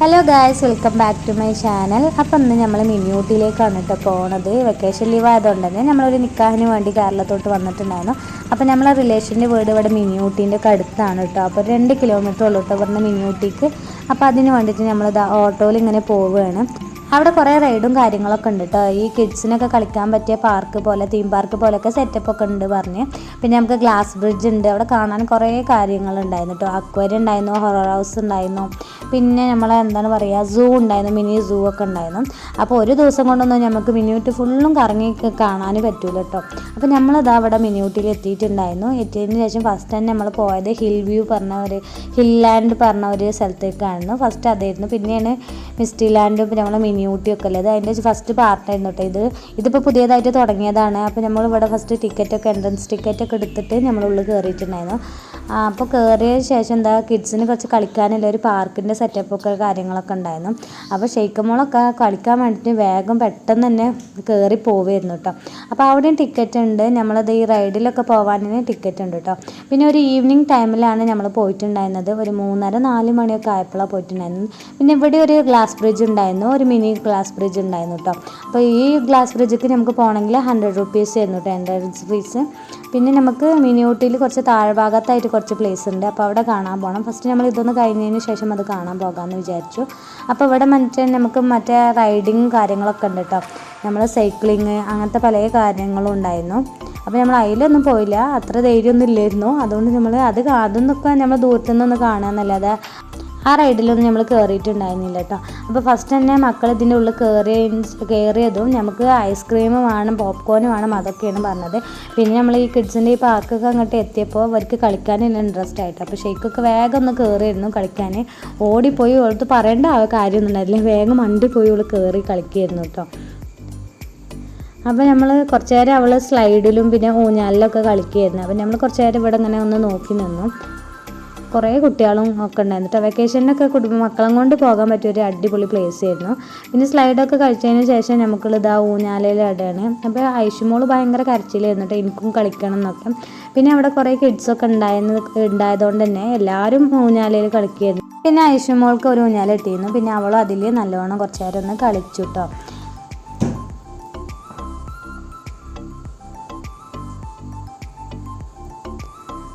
Hello guys welcome back to my channel അപ്പം ഇന്ന് നമ്മൾ മിനിയൂട്ടിയിലേക്കാണ് കേട്ടോ പോണത്. വെക്കേഷൻ ലീവ് ആയതുകൊണ്ട് തന്നെ നമ്മളൊരു നിക്കാഹിന് വേണ്ടി കേരളത്തോട്ട് വന്നിട്ടുണ്ടായിരുന്നു. അപ്പം നമ്മളെ റിലേഷന്റെ വീട് ഇവിടെ മിനിയൂട്ടീന്റെ ഒക്കെ അടുത്താണ് കേട്ടോ. അപ്പോൾ രണ്ട് കിലോമീറ്റർ ഉള്ളൂ കേട്ടോ ഇവിടുന്ന് മിനിയൂട്ടിക്ക് അപ്പോൾ അതിന് വേണ്ടിയിട്ട് നമ്മൾ ഓട്ടോയിൽ ഇങ്ങനെ പോവുകയാണ്. അവിടെ കുറേ റൈഡും കാര്യങ്ങളൊക്കെ ഉണ്ട് കേട്ടോ ഈ കിഡ്സിനൊക്കെ കളിക്കാൻ പറ്റിയ പാർക്ക് പോലെ തീം പാർക്ക് പോലെയൊക്കെ സെറ്റപ്പ് ഒക്കെ ഉണ്ട് പറഞ്ഞ്. പിന്നെ നമുക്ക് ഗ്ലാസ് ബ്രിഡ്ജ് ഉണ്ട്. അവിടെ കാണാൻ കുറേ കാര്യങ്ങൾ ഉണ്ടായിരുന്നു കേട്ടോ അക്വേറിയം ഉണ്ടായിരുന്നു ഹൊറർ ഹൗസ് ഉണ്ടായിരുന്നു. പിന്നെ നമ്മൾ എന്താണ് പറയുക സൂ ഉണ്ടായിരുന്നു മിനി സൂ ഒക്കെ ഉണ്ടായിരുന്നു. അപ്പോൾ ഒരു ദിവസം കൊണ്ടൊന്നും നമുക്ക് മിനിയൂട്ടി ഫുള്ളും കറങ്ങി കാണാൻ പറ്റൂല കേട്ടോ അപ്പോൾ നമ്മളിതാ അവിടെ മിനിയൂട്ടിയിൽ എത്തിയിട്ടുണ്ടായിരുന്നു. എത്തിയതിന് ശേഷം ഫസ്റ്റ് തന്നെ നമ്മൾ പോയത് ഹിൽ വ്യൂ പറഞ്ഞ ഒരു ഹിൽ ലാൻഡ് പറഞ്ഞ ഒരു സ്ഥലത്തേക്കായിരുന്നു. ഫസ്റ്റ് അതായിരുന്നു. പിന്നെയാണ് മിസ്റ്റി ലാൻഡും നമ്മൾ മിനി ഊട്ടിയൊക്കെ അല്ലേ അത് അതിന്റെ ഫസ്റ്റ് പാർട്ടായിരുന്നു കേട്ടോ ഇത്. ഇതിപ്പോൾ പുതിയതായിട്ട് തുടങ്ങിയതാണ്. അപ്പോൾ നമ്മൾ ഇവിടെ ഫസ്റ്റ് ടിക്കറ്റൊക്കെ എൻട്രൻസ് ടിക്കറ്റൊക്കെ എടുത്തിട്ട് നമ്മളുള്ളിൽ കയറിയിട്ടുണ്ടായിരുന്നു അപ്പോൾ കയറിയ ശേഷം എന്താ കിഡ്സിന് കുറച്ച് കളിക്കാനുള്ള ഒരു പാർക്കിന്റെ സെറ്റപ്പൊക്കെ കാര്യങ്ങളൊക്കെ ഉണ്ടായിരുന്നു. അപ്പോൾ ഷെയ്ക്കമോളൊക്കെ കളിക്കാൻ വേണ്ടിയിട്ട് വേഗം പെട്ടെന്ന് തന്നെ കയറി പോവായിരുന്നു കേട്ടോ അപ്പോൾ അവിടെയും ടിക്കറ്റ് ഉണ്ട്. നമ്മളത് ഈ റൈഡിലൊക്കെ പോകാനും ടിക്കറ്റ് ഉണ്ട് കേട്ടോ പിന്നെ ഒരു ഈവനിങ് ടൈമിലാണ് നമ്മൾ പോയിട്ടുണ്ടായിരുന്നത്. ഒരു മൂന്നര നാല് മണിയൊക്കെ ആയപ്പോഴാണ് പോയിട്ടുണ്ടായിരുന്നത്. പിന്നെ ഇവിടെ ഒരു ഗ്ലാസ് ബ്രിഡ്ജ് ഉണ്ടായിരുന്നു. ഒരു മിനി ഗ്ലാസ് ബ്രിഡ്ജ് ഉണ്ടായിരുന്നു കേട്ടോ അപ്പോൾ ഈ ഗ്ലാസ് ബ്രിഡ്ജിക്ക് നമുക്ക് പോകണമെങ്കിൽ ഹൺഡ്രഡ് റുപ്പീസ് ആയിരുന്നു കേട്ടോ എൻട്രൻസ് ഫീസ് പിന്നെ നമുക്ക് മിനി ഊട്ടിയിൽ കുറച്ച് താഴ്ഭാഗത്തായിട്ട് കുറച്ച് പ്ലേസ് ഉണ്ട്. അപ്പോൾ അവിടെ കാണാൻ പോകണം ഫസ്റ്റ് നമ്മൾ ഇതൊന്ന് കഴിഞ്ഞതിന് ശേഷം അത് കാണാൻ പോകാമെന്ന് വിചാരിച്ചു. അപ്പോൾ ഇവിടെ മറ്റേ നമുക്ക് മറ്റേ റൈഡിങ് കാര്യങ്ങളൊക്കെ ഉണ്ട് കേട്ടോ നമ്മൾ സൈക്ലിങ് അങ്ങനത്തെ പല കാര്യങ്ങളും ഉണ്ടായിരുന്നു. അപ്പോൾ നമ്മൾ അതിലൊന്നും പോയില്ല. അത്ര ധൈര്യമൊന്നും ഇല്ലായിരുന്നു. അതുകൊണ്ട് നമ്മൾ അത് അതൊന്നൊക്കെ നമ്മൾ ദൂരത്തു നിന്നൊന്ന് കാണാമെന്നല്ലാതെ ആ റൈഡിലൊന്നും നമ്മൾ കയറിയിട്ടുണ്ടായിരുന്നില്ല കേട്ടോ അപ്പോൾ ഫസ്റ്റ് തന്നെ മക്കൾ ഇതിന്റെ ഉള്ളിൽ കയറിയ കയറിയതും നമുക്ക് ഐസ്ക്രീം വേണം പോപ്കോൺ വേണം അതൊക്കെയാണ് പറഞ്ഞത്. പിന്നെ നമ്മൾ ഈ കിഡ്സിന്റെ ഈ പാർക്കൊക്കെ അങ്ങോട്ട് എത്തിയപ്പോൾ അവർക്ക് കളിക്കാനുള്ള ഇൻട്രസ്റ്റ് ആയിട്ട്. അപ്പോൾ ഷെയ്ക്കൊക്കെ വേഗം ഒന്ന് കയറിയിരുന്നു കളിക്കാൻ ഓടിപ്പോയി ഓർത്ത് പറയേണ്ട ആ കാര്യമൊന്നും ഉണ്ടായില്ല വേഗം മണ്ടി പോയി അവൾ കയറി കളിക്കായിരുന്നു കേട്ടോ അപ്പോൾ നമ്മൾ കുറച്ച് നേരം അവൾ സ്ലൈഡിലും പിന്നെ ഊഞ്ഞാലിലൊക്കെ കളിക്കുകയായിരുന്നു അപ്പോൾ നമ്മൾ കുറച്ച് നേരം ഇവിടെ ഇങ്ങനെ ഒന്ന് നോക്കി നിന്നു. കുറേ കുട്ടികളും ഒക്കെ ഉണ്ടായിരുന്നു. കേട്ടോ വെക്കേഷനൊക്കെ കുടുംബ മക്കളും കൊണ്ട് പോകാൻ പറ്റിയ ഒരു അടിപൊളി പ്ലേസ് ആയിരുന്നു. പിന്നെ സ്ലൈഡൊക്കെ കഴിച്ചതിന് ശേഷം നമുക്ക് ഇതാ ഊഞ്ഞാലയിൽ ഇടയാണ് അപ്പോൾ ഐഷുമോൾ ഭയങ്കര കരച്ചിലായിരുന്നു കേട്ടോ എനിക്കും കളിക്കണം എന്നൊക്കെ. പിന്നെ അവിടെ കുറേ കിഡ്സൊക്കെ ഉണ്ടായിരുന്നു ഉണ്ടായതുകൊണ്ട് തന്നെ എല്ലാവരും ഊഞ്ഞാലയിൽ കളിക്കുകയായിരുന്നു പിന്നെ ഐഷുമോൾക്ക് ഒരു ഊഞ്ഞാല ഇട്ടിരുന്നു പിന്നെ അവളും അതിൽ നല്ലവണ്ണം കുറച്ച് നേരം ഒന്ന് കളിച്ചു കേട്ടോ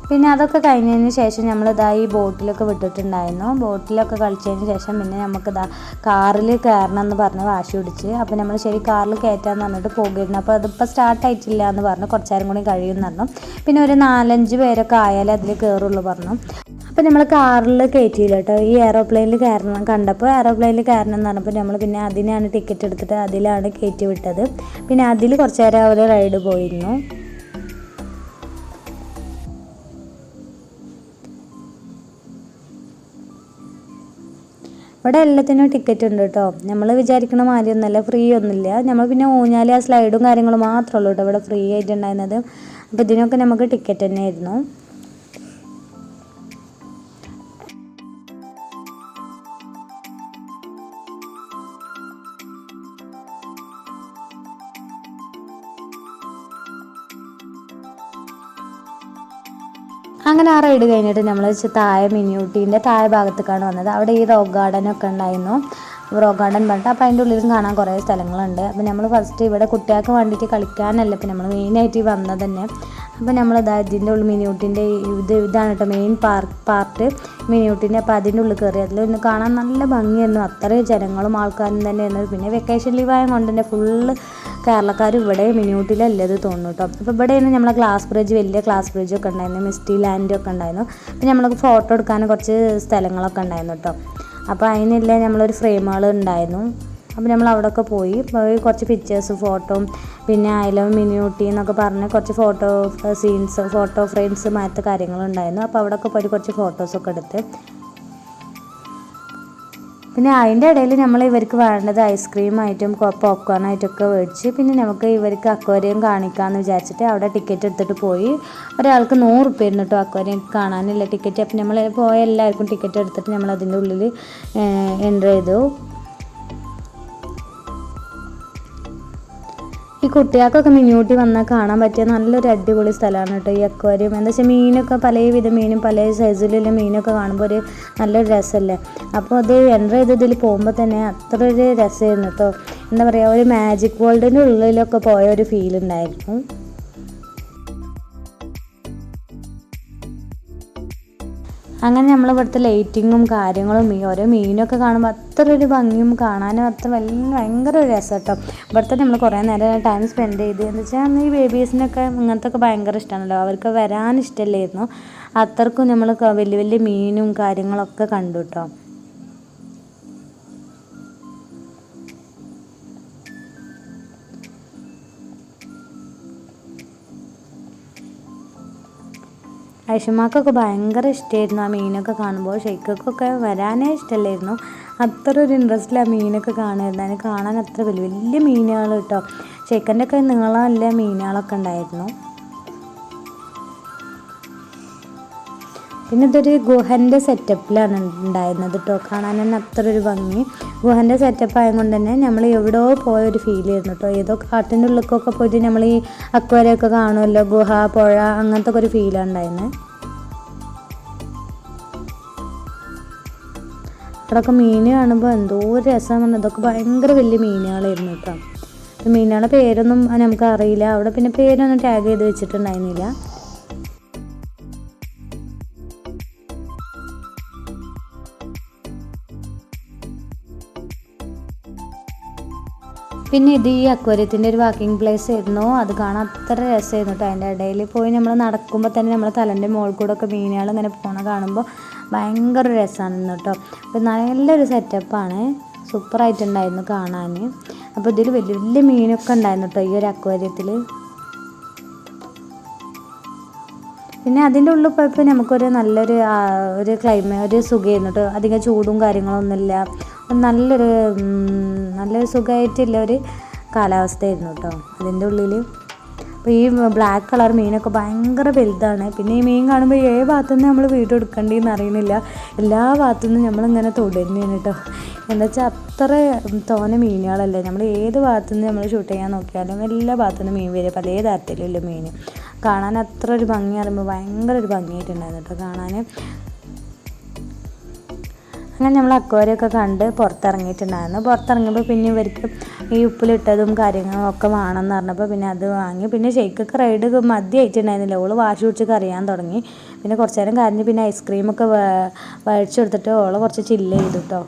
പിന്നെ അതൊക്കെ കഴിഞ്ഞതിന് ശേഷം നമ്മൾ ഇതാ ഈ ബോട്ടിലൊക്കെ വിട്ടിട്ടുണ്ടായിരുന്നു. ബോട്ടിലൊക്കെ കളിച്ചതിന് ശേഷം പിന്നെ നമുക്ക് ഇതാ കാറിൽ കയറണം എന്ന് പറഞ്ഞ് വാശി പിടിച്ച്. അപ്പോൾ നമ്മൾ ശരി കാറിൽ കയറ്റാന്ന് പറഞ്ഞിട്ട് പോകുമായിരുന്നു അപ്പോൾ അതിപ്പോൾ സ്റ്റാർട്ട് ആയിട്ടില്ല എന്ന് പറഞ്ഞു. കുറച്ച് നേരം കൂടി കഴിയും പറഞ്ഞു. പിന്നെ ഒരു നാലഞ്ച് പേരൊക്കെ ആയാലേ അതിൽ കയറുള്ളൂ പറഞ്ഞു. അപ്പോൾ നമ്മൾ കാറിൽ കയറ്റിയില്ല കേട്ടോ. ഈ എയറോപ്ലെയിനിൽ കയറണം കണ്ടപ്പോൾ എയറോപ്ലെയിനിൽ കയറണം എന്ന് പറഞ്ഞപ്പോൾ നമ്മൾ പിന്നെ അതിനാണ് ടിക്കറ്റ് എടുത്തിട്ട് അതിലാണ് കയറ്റി വിട്ടത്. പിന്നെ അതിൽ കുറച്ച് നേരം അവർ റൈഡ് പോയിരുന്നു. ഇവിടെ എല്ലാത്തിനും ടിക്കറ്റ് ഉണ്ട് കേട്ടോ. നമ്മൾ വിചാരിക്കണ മാതിരി ഒന്നുമല്ല ഫ്രീ ഒന്നുമില്ല. നമ്മൾ പിന്നെ ഊഞ്ഞാലി ആ സ്ലൈഡും കാര്യങ്ങളും മാത്രമേ ഉള്ളൂ കേട്ടോ. ഇവിടെ ഫ്രീ ആയിട്ടുണ്ടായിരുന്നത് അപ്പോൾ ഇതിനൊക്കെ നമുക്ക് ടിക്കറ്റ് തന്നെയായിരുന്നു. അങ്ങനെ ആ റൈഡ് കഴിഞ്ഞിട്ട് നമ്മൾ താഴെ മിനിയൂട്ടീന്റെ താഴെ ഭാഗത്തേക്കാണ് വന്നത്. അവിടെ ഈ റോക്ക് ഗാർഡൻ ഒക്കെ ഉണ്ടായിരുന്നു. റോക്ക് ഗാർഡൻ പറഞ്ഞിട്ട് അപ്പോൾ അതിന്റെ ഉള്ളിലും കാണാൻ കുറേ സ്ഥലങ്ങളുണ്ട്. അപ്പോൾ നമ്മൾ ഫസ്റ്റ് ഇവിടെ കുട്ടികൾക്ക് വേണ്ടിയിട്ട് കളിക്കാനല്ല ഇപ്പം നമ്മൾ മെയിനായിട്ട് വന്നത് തന്നെ. അപ്പോൾ നമ്മൾ ഇതാ ഇതിന്റെ ഉള്ളിൽ മിനിയൂട്ടിന്റെ ഇത് ഇതാണ് കേട്ടോ മെയിൻ പാർക്ക് പാർട്ട് മിനിയൂട്ടിന്റെ അപ്പോൾ അതിന്റെ ഉള്ളിൽ കയറി അതിൽ ഒന്ന് കാണാൻ നല്ല ഭംഗിയായിരുന്നു. അത്രയും ജനങ്ങളും ആൾക്കാരും തന്നെ തന്നെയായിരുന്നു. പിന്നെ വെക്കേഷൻ ലീവ് ആയ കൊണ്ട് തന്നെ ഫുള്ള് കേരളക്കാർ ഇവിടെ മിനിയൂട്ടിലല്ലത് തോന്നുന്നു കേട്ടോ. അപ്പോൾ ഇവിടെയാണ് നമ്മളെ ഗ്ലാസ് ബ്രിഡ്ജ് വലിയ ഗ്ലാസ് ബ്രിഡ്ജ് ഒക്കെ ഉണ്ടായിരുന്നു. മിസ്റ്റി ലാൻഡ് ഒക്കെ ഉണ്ടായിരുന്നു. അപ്പോൾ നമ്മൾക്ക് ഫോട്ടോ എടുക്കാൻ കുറച്ച് സ്ഥലങ്ങളൊക്കെ ഉണ്ടായിരുന്നു കേട്ടോ. അപ്പോൾ അതിനെല്ലാം നമ്മളൊരു ഫ്രെയിമുകൾ ഉണ്ടായിരുന്നു. അപ്പോൾ നമ്മൾ അവിടെയൊക്കെ പോയി. പോയി കുറച്ച് പിക്ചേഴ്സ് ഫോട്ടോ പിന്നെ ഐ ലവ് മിനിയൂട്ടി എന്നൊക്കെ പറഞ്ഞ് കുറച്ച് ഫോട്ടോ സീൻസ് ഫോട്ടോ ഫ്രെയിംസ് മാറ്റ കാര്യങ്ങളുണ്ടായിരുന്നു അപ്പോൾ അവിടെയൊക്കെ പോയി കുറച്ച് ഫോട്ടോസൊക്കെ എടുത്ത്. പിന്നെ അതിന്റെ ഇടയിൽ നമ്മൾ ഇവർക്ക് വേണ്ടത് ഐസ്ക്രീമായിട്ടും പോപ്കോൺ ആയിട്ടൊക്കെ മേടിച്ച് പിന്നെ നമുക്ക് ഇവർക്ക് അക്വേറിയം കാണിക്കാമെന്ന് വിചാരിച്ചിട്ട് അവിടെ ടിക്കറ്റ് എടുത്തിട്ട് പോയി. ഒരാൾക്ക് നൂറ് റുപ്യ ഇരുന്നു കേട്ടോ അക്വേറിയം കാണാനില്ല ടിക്കറ്റ് അപ്പം നമ്മൾ പോയ എല്ലാവർക്കും ടിക്കറ്റ് എടുത്തിട്ട് നമ്മൾ അതിന്റെ ഉള്ളിൽ എന്റർ ചെയ്തു. ഈ കുട്ടികൾക്കൊക്കെ മിനിയൂട്ടി വന്നാൽ കാണാൻ പറ്റിയ നല്ലൊരു അടിപൊളി സ്ഥലമാണ് കേട്ടോ ഈ അക്വാരിയം. എന്താ വെച്ചാൽ മീനൊക്കെ പലവിധ മീനും പല സൈസിലുള്ള മീനൊക്കെ കാണുമ്പോൾ ഒരു നല്ലൊരു രസമല്ലേ? അപ്പോൾ അത് എന്റർ ചെയ്ത് ഇതിൽ പോകുമ്പോൾ തന്നെ അത്ര ഒരു രസമായിരുന്നു കേട്ടോ. എന്താ പറയുക ഒരു മാജിക് വേൾഡിന്റെ ഉള്ളിലൊക്കെ പോയ ഒരു ഫീൽ ഉണ്ടായിരുന്നു. അങ്ങനെ നമ്മൾ ഇവിടുത്തെ ലൈറ്റിങ്ങും കാര്യങ്ങളും ഈ ഓരോ മീനൊക്കെ കാണുമ്പോൾ അത്ര ഒരു ഭംഗിയും കാണാനും അത്ര വലിയ ഭയങ്കര ഒരു രസം കേട്ടോ ഇവിടുത്തെ നമ്മൾ കുറേ നേരം ടൈം സ്പെൻഡ് ചെയ്ത് എന്ന് വെച്ചാൽ ഈ ബേബീസിനൊക്കെ ഇങ്ങനത്തെ ഒക്കെ ഭയങ്കര ഇഷ്ടമാണല്ലോ അവർക്ക് വരാൻ ഇഷ്ടമല്ലായിരുന്നു അത്രക്കും നമ്മൾ വലിയ വലിയ മീനും കാര്യങ്ങളൊക്കെ കണ്ടു കേട്ടോ ഐഷമാക്കൊക്കെ ഭയങ്കര ഇഷ്ടമായിരുന്നു ആ മീനൊക്കെ കാണുമ്പോൾ. ഷെയ്ക്കൊക്കെ വരാനേ ഇഷ്ടമല്ലായിരുന്നു അത്ര ഒരു ഇൻട്രസ്റ്റിൽ ആ മീനൊക്കെ കാണുമായിരുന്നു അതിന് കാണാൻ അത്ര വലിയ വലിയ മീനുകൾ കേട്ടോ ഷെയ്ക്കന്റെ ഒക്കെ നീളമല്ല മീനുകളൊക്കെ ഉണ്ടായിരുന്നു? പിന്നെ ഇതൊരു ഗുഹന്റെ സെറ്റപ്പിലാണ് ഉണ്ടായിരുന്നത് കേട്ടോ കാണാൻ തന്നെ അത്ര ഒരു ഭംഗി. ഗുഹന്റെ സെറ്റപ്പ് ആയതുകൊണ്ട് തന്നെ നമ്മൾ എവിടെയോ പോയ ഒരു ഫീൽ ആയിരുന്നു കേട്ടോ ഏതോ കാട്ടിന്റെ ഉള്ളിലേക്കൊക്കെ പോയിട്ട് നമ്മൾ ഈ അക്വരൊക്കെ കാണുമല്ലോ ഗുഹ പുഴ അങ്ങനത്തെ ഒക്കെ ഒരു ഫീലാണ് ഉണ്ടായിരുന്നത് അവിടെയൊക്കെ മീൻ കാണുമ്പോൾ എന്തോ ഒരു രസമാണ് ഇതൊക്കെ ഭയങ്കര വലിയ മീനുകളായിരുന്നു കേട്ടോ മീനുകളുടെ പേരൊന്നും നമുക്ക് അറിയില്ല. അവിടെ പിന്നെ പേരൊന്നും ടാഗ് ചെയ്ത് വെച്ചിട്ടുണ്ടായിരുന്നില്ല. പിന്നെ ഇത് ഈ അക്വര്യത്തിന്റെ ഒരു വാക്കിംഗ് പ്ലേസ് ആയിരുന്നു. അത് കാണാൻ അത്ര രസമായിരുന്നു കേട്ടോ അതിന്റെ ഇടയിൽ പോയി നമ്മൾ നടക്കുമ്പോൾ തന്നെ നമ്മൾ തലന്റെ മുകളിൽ കൂടെ ഒക്കെ മീനുകൾ ഇങ്ങനെ പോണ കാണുമ്പോൾ ഭയങ്കര രസമാണ് കേട്ടോ അപ്പോൾ നല്ലൊരു സെറ്റപ്പാണ് സൂപ്പറായിട്ടുണ്ടായിരുന്നു കാണാൻ. അപ്പോൾ ഇതിൽ വലിയ വലിയ മീനൊക്കെ ഉണ്ടായിരുന്നു കേട്ടോ ഈ ഒരു അക്വേറിയത്തിൽ. പിന്നെ അതിന്റെ ഉള്ളിൽ പോയപ്പോൾ നമുക്കൊരു നല്ലൊരു ഒരു ക്ലൈമ ഒരു സുഖമായിരുന്നു കേട്ടോ അധികം ചൂടും കാര്യങ്ങളൊന്നുമില്ല. നല്ലൊരു നല്ലൊരു സുഖമായിട്ടുള്ള ഒരു കാലാവസ്ഥയായിരുന്നു കേട്ടോ. അതിന്റെ ഉള്ളിൽ അപ്പോൾ ഈ ബ്ലാക്ക് കളർ മീനൊക്കെ ഭയങ്കര വലുതാണ്. പിന്നെ ഈ മീൻ കാണുമ്പോൾ ഏത് ഭാഗത്തുനിന്ന് നമ്മൾ വീഡിയോ എടുക്കേണ്ടതെന്ന് അറിയുന്നില്ല എല്ലാ ഭാഗത്തുനിന്നും നമ്മളിങ്ങനെ തൊടുന്നതാണ് കേട്ടോ. എന്താ വെച്ചാൽ അത്ര തോനെ മീനുകളല്ലേ. നമ്മൾ ഏത് ഭാഗത്തുനിന്ന് നമ്മൾ ഷൂട്ട് ചെയ്യാൻ നോക്കിയാലും എല്ലാ ഭാഗത്തുനിന്നും മീൻ വരിക. പല തരത്തിലുള്ള മീൻ. കാണാൻ അത്ര ഒരു ഭംഗി അറിയുമ്പോൾ ഭയങ്കര ഒരു ഭംഗിയായിട്ടുണ്ടായിരുന്നു കേട്ടോ കാണാൻ അങ്ങനെ നമ്മൾ അക്വാരിയൊക്കെ കണ്ട് പുറത്തിറങ്ങിയിട്ടുണ്ടായിരുന്നു. പുറത്തിറങ്ങിയപ്പോൾ പിന്നെ ഇവർക്ക് ഈ ഉപ്പിലിട്ടതും കാര്യങ്ങളും ഒക്കെ വേണമെന്ന് പറഞ്ഞപ്പോൾ പിന്നെ അത് വാങ്ങി. പിന്നെ ഷെയ്ക്കൊക്കെ റൈഡ് മദ്യമായിട്ടുണ്ടായിരുന്നില്ല. ഓൾ വാശി പിടിച്ച് കറിയാൻ തുടങ്ങി. പിന്നെ കുറച്ച് നേരം കരഞ്ഞ് പിന്നെ ഐസ്ക്രീമൊക്കെ വഴിച്ചു കൊടുത്തിട്ട് ഓൾ കുറച്ച് ചില്ല് ചെയ്തു കേട്ടോ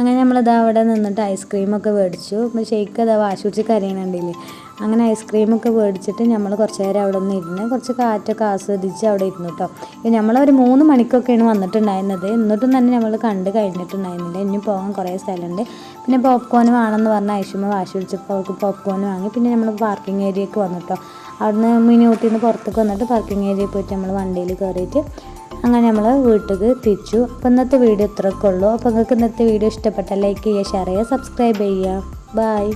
അങ്ങനെ നമ്മളിതാ അവിടെ നിന്നിട്ട് ഐസ്ക്രീമൊക്കെ മേടിച്ചു. അപ്പോൾ ഷെയ്ക്ക് അതാ വാശി പിടിച്ച് കരയണുണ്ടില്ലേ അങ്ങനെ ഐസ്ക്രീമൊക്കെ മേടിച്ചിട്ട് നമ്മൾ കുറച്ച് നേരം അവിടെ നിന്ന് ഇരുന്ന് കുറച്ച് കാറ്റൊക്കെ ആസ്വദിച്ച് അവിടെ ഇരുന്നു കേട്ടോ നമ്മൾ ഒരു മൂന്ന് മണിക്കൊക്കെയാണ് വന്നിട്ടുണ്ടായിരുന്നത്. എന്നിട്ടും തന്നെ നമ്മൾ കണ്ട് കഴിഞ്ഞിട്ടുണ്ടായിരുന്നില്ല. ഇനി പോകാൻ കുറേ സ്ഥലമുണ്ട്. പിന്നെ പോപ്കോൺ വേണമെന്ന് പറഞ്ഞ ഐഷുമ വാശി പിടിച്ചപ്പോൾ അവൾക്ക് പോപ്കോൺ വാങ്ങി. പിന്നെ നമ്മൾ പാർക്കിംഗ് ഏരിയയ്ക്ക് വന്നിട്ടോ അവിടുന്ന് മിനി ഊട്ടിന്ന് പുറത്തേക്ക് വന്നിട്ട് പാർക്കിംഗ് ഏരിയയിൽ പോയിട്ട് നമ്മൾ വണ്ടിയിൽ കയറിയിട്ട് അങ്ങനെ നമ്മൾ വീട്ടിൽ തിരിച്ചു. അപ്പോൾ ഇന്നത്തെ വീഡിയോ ഇത്രയൊക്കെ ഉള്ളൂ. അപ്പോൾ നിങ്ങൾക്ക് ഇന്നത്തെ വീഡിയോ ഇഷ്ടപ്പെട്ട ലൈക്ക് ചെയ്യുക ഷെയർ ചെയ്യുക സബ്സ്ക്രൈബ് ചെയ്യുക. ബായ്